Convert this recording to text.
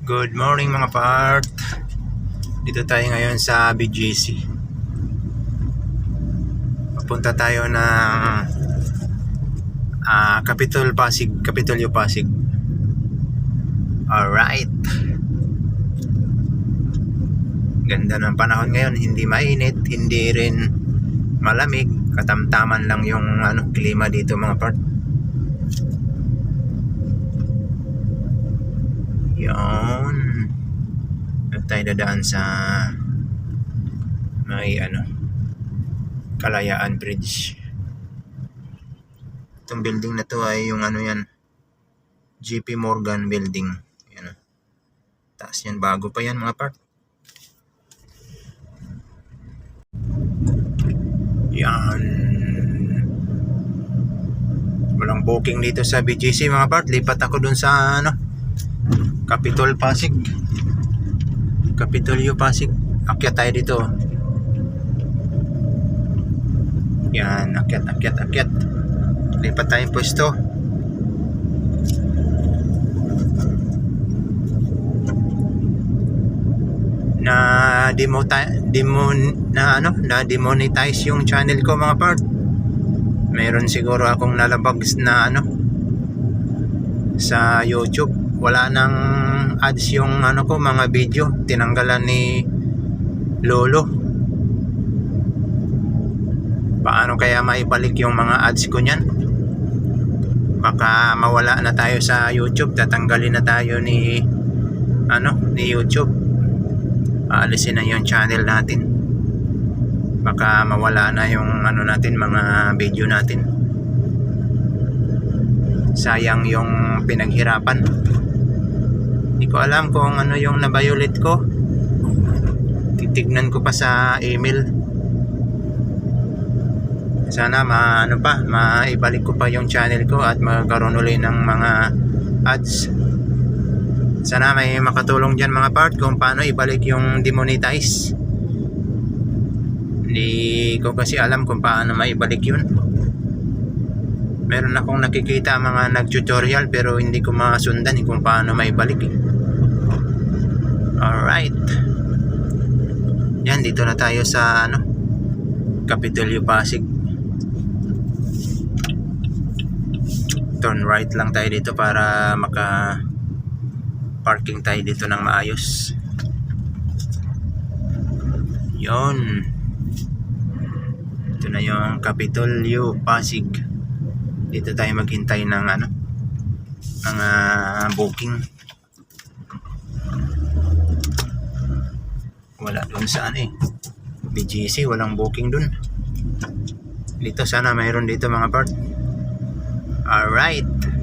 Good morning mga part. Dito tayo ngayon sa BGC. Papunta tayo ng ah Capitol Pasig, Capitolio Pasig. Alright. Ganda ng panahon ngayon, hindi mainit, hindi rin malamig, katamtaman lang yung ano klima dito mga part. Yun. At tayo dadaan sa may ano Kalayaan Bridge. Itong building na to ay yung ano yan JP Morgan Building. Yan. Taas yan. Bago pa yan mga part. Yan. Walang booking dito sa BGC mga part. Lipat ako dun sa ano Capitol Pasig. Capitolio Pasig. Akyat tayo dito. Yan, akyat, akyat, akyat. Lipat tayong pwesto. Na demo demon na ano, na demonetize yung channel ko mga part. Meron siguro akong nalabag na ano sa YouTube wala nang ads yung ano ko mga video. Tinanggalan ni Lolo. Paano kaya maibalik yung mga ads ko niyan? Baka mawala na tayo sa YouTube. Tatanggalin na tayo ni ano ni YouTube. Aalisin na yung channel natin. Baka mawala na yung ano natin mga video natin. Sayang yung pinaghirapan hindi ko alam kung ano yung nabayulit ko. Titignan ko pa sa email. Sana ma ano pa maibalik ko pa yung channel ko at magkaroon uli ng mga ads. Sana may makatulong dyan mga part kung paano ibalik yung demonetize. Hindi ko kasi alam kung paano maibalik yun. Meron akong nakikita mga nag-tutorial pero hindi ko masundan kung paano maibalik eh. Alright. Yan, dito na tayo sa ano, Capitolio Pasig. Turn right lang tayo dito para maka parking tayo dito ng maayos. Yon. Ito na yung Capitolio Pasig dito tayo maghintay ng ano ng ah, booking wala doon sa ano eh. BGC walang booking doon dito sana mayroon dito mga part. Alright